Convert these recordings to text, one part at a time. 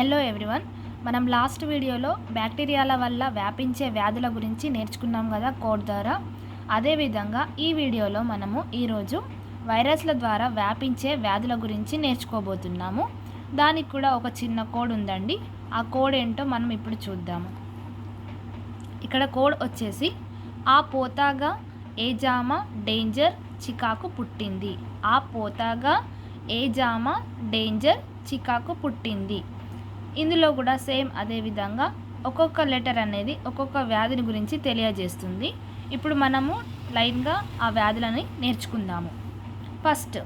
Hello everyone మనం last వీడియోలో బ్యాక్టీరియాల వల్ల వ్యాపించే వ్యాధుల గురించి నేర్చుకున్నాం కదా కోడ్ ద్వారా. అదేవిధంగా ఈ వీడియోలో మనము ఈరోజు వైరస్ల ద్వారా వ్యాపించే వ్యాధుల గురించి నేర్చుకోబోతున్నాము. దానికి కూడా ఒక చిన్న కోడ్ ఉందండి. ఆ కోడ్ ఏంటో మనం ఇప్పుడు చూద్దాము. ఇక్కడ కోడ్ వచ్చేసి ఆ పోతాగా ఏ జామ డేంజర్ చికాకు పుట్టింది? ఆ పోతాగా ఏ జామ డేంజర్ చికాకు పుట్టింది? ఇందులో కూడా సేమ్ అదే విధంగా ఒక్కొక్క లెటర్ అనేది ఒక్కొక్క వ్యాధిని గురించి తెలియజేస్తుంది. ఇప్పుడు మనము లైన్గా ఆ వ్యాధులని నేర్చుకుందాము. ఫస్ట్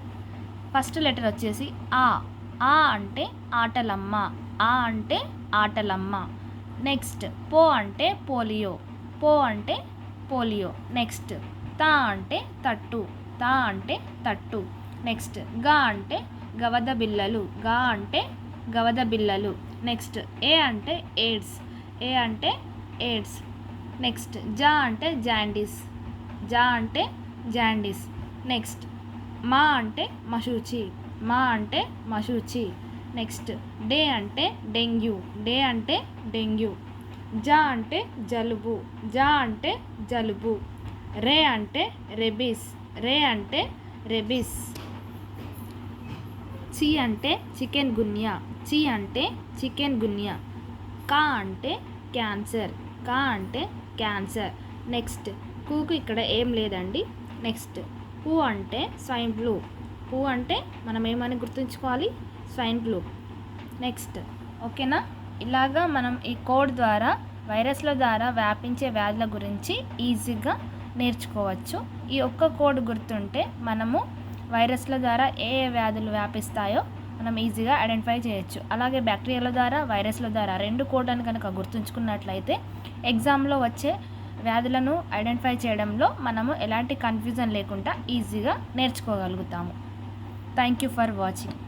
ఫస్ట్ లెటర్ వచ్చేసి ఆ. ఆ అంటే ఆటలమ్మ ఆ అంటే ఆటలమ్మ. నెక్స్ట్ పో అంటే పోలియో పో అంటే పోలియో. నెక్స్ట్ తా అంటే తట్టు తా అంటే తట్టు. నెక్స్ట్గా అంటే గవద బిల్లలు గా అంటే గవద బిల్లలు నెక్స్ట్ ఏ అంటే ఎయిడ్స్. ఏ అంటే ఎయిడ్స్. నెక్స్ట్ జా అంటే జాండీస్. జా అంటే జాండీస్. నెక్స్ట్ మా అంటే మశూచి. మా అంటే మశూచి. నెక్స్ట్ డే అంటే డెంగ్యూ. డే అంటే డెంగ్యూ. జా అంటే జలుబు. జా అంటే జలుబు. రే అంటే రెబిస్. రే అంటే రెబిస్. చి అంటే చికెన్ గున్యా చి అంటే చికెన్ గున్యా కా అంటే క్యాన్సర్ కా అంటే క్యాన్సర్. నెక్స్ట్ కూకు ఇక్కడ ఏం లేదండి. నెక్స్ట్ పూ అంటే స్వైన్ ఫ్లూ పూ అంటే మనం ఏమని గుర్తుంచుకోవాలి? Swine flu. నెక్స్ట్ ఓకేనా? ఇలాగా మనం ఈ కోడ్ ద్వారా వైరస్ల ద్వారా వ్యాపించే వ్యాధుల గురించి ఈజీగా నేర్చుకోవచ్చు. ఈ ఒక్క కోడ్ గుర్తుంటే మనము వైరస్ల ద్వారా ఏ ఏ వ్యాధులు వ్యాపిస్తాయో మనం ఈజీగా ఐడెంటిఫై చేయొచ్చు. అలాగే బ్యాక్టీరియాల ద్వారా వైరస్ల ద్వారా రెండు కోడ్లను కనుక గుర్తుంచుకున్నట్లయితే ఎగ్జామ్లో వచ్చే వ్యాధులను ఐడెంటిఫై చేయడంలో మనము ఎలాంటి కన్ఫ్యూజన్ లేకుండా ఈజీగా నేర్చుకోగలుగుతాము. Thank you for watching.